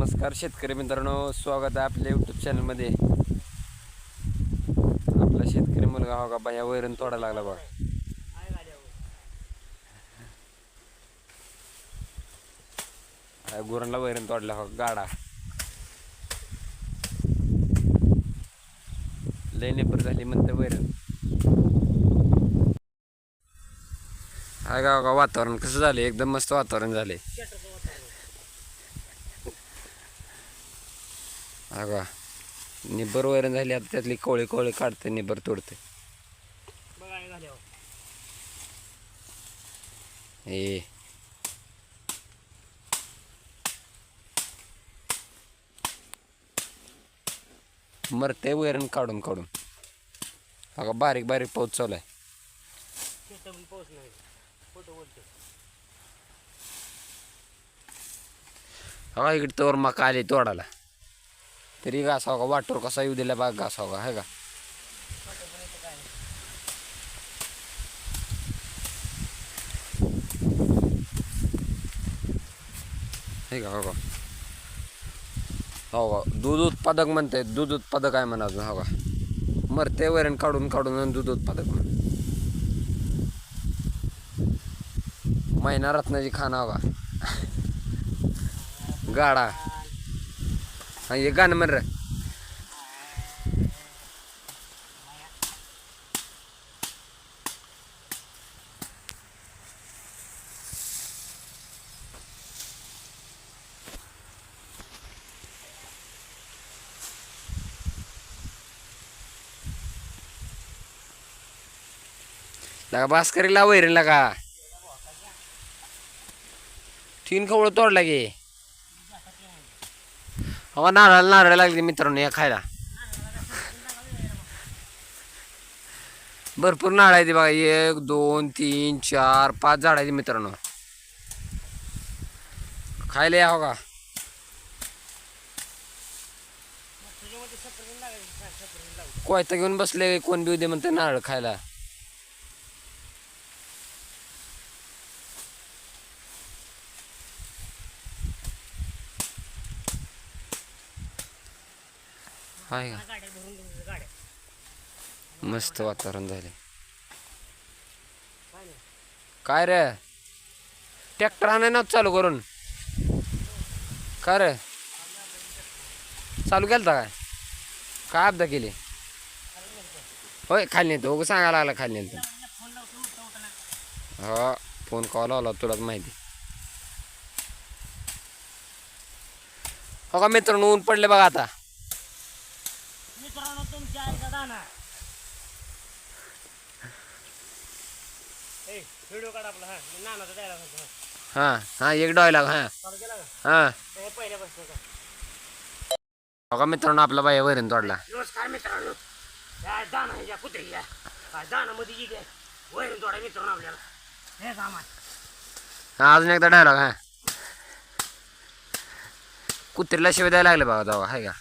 नमस्कार शेतकरी मित्रांनो स्वागत आहे आपल्या यूट्यूब चॅनलमध्ये आपला शेतकरी मुलगा हो का बाया वैरण तोडा लागला बघा. गुरांना वैरण तोडला हो गाडा. लय नेपर झाली म्हणते वैरण. हा गाव का वातावरण कसं झालं एकदम मस्त वातावरण झाले का निब्बर वैरण झाली आता त्यातली कोळे कोळे काढते निब्बर तोडते. ए. मरते वैरण काढून काढून. का बारीक बारीक पाऊस चालू आहे. हा इकडे तोर मका आली तोडाला तरी घास होगा का? वाटोर कसा येऊ दिला बाग घास का? है का? हे का हो का? हो का? दूध उत्पादक म्हणते दूध उत्पादक आहे म्हणा अजून हो का? मरते वैरण काढून काढून आणि दूध उत्पादक म्हण. महिना रत्नाची खाना हो का? गाडा हा हे गाणं म्हण रे. लगा भास्करीला वैरण लगा तीन खवळ तोडला गे हवा नारळ नारळ लागली मित्रांनो या खायला. भरपूर नारळ आहे ते बघा. एक दोन तीन चार पाच झाड आहेत मित्रांनो. खायला या हो का? कोयता घेऊन बसले कोण बी उदे म्हणते नारळ खायला. हाय का? मस्त वातावरण झाले काय रे? ट्रॅक्टर आणाय ना चालू करून. काय रे? चालू केलं काय? काय अपदा केली? होय खाली नेतो. उगं सांगायला लागला खाली तर हो फोन कॉल आला तुलाच माहिती. हो का मित्रांनो ऊन पडले बघा आता. व्हिडिओ काढ आपला हा. नानाचा द्यायला हा. हां हां एक हां. का? हां. हे पहिल्यापासून का? हो मित्रांनो आपला बाई वैरण तोडला. नमस्कार मित्रांनो. या दाना ह्याच्या कुत्रे या. हा दाना मध्ये जी द्या वैरण तोडा मित्रांनो आपल्याला. हे हा अजून एकदा डायलॉग हा. कुत्रीला शिवाय द्यायला लागले बाबा जावा हाय का?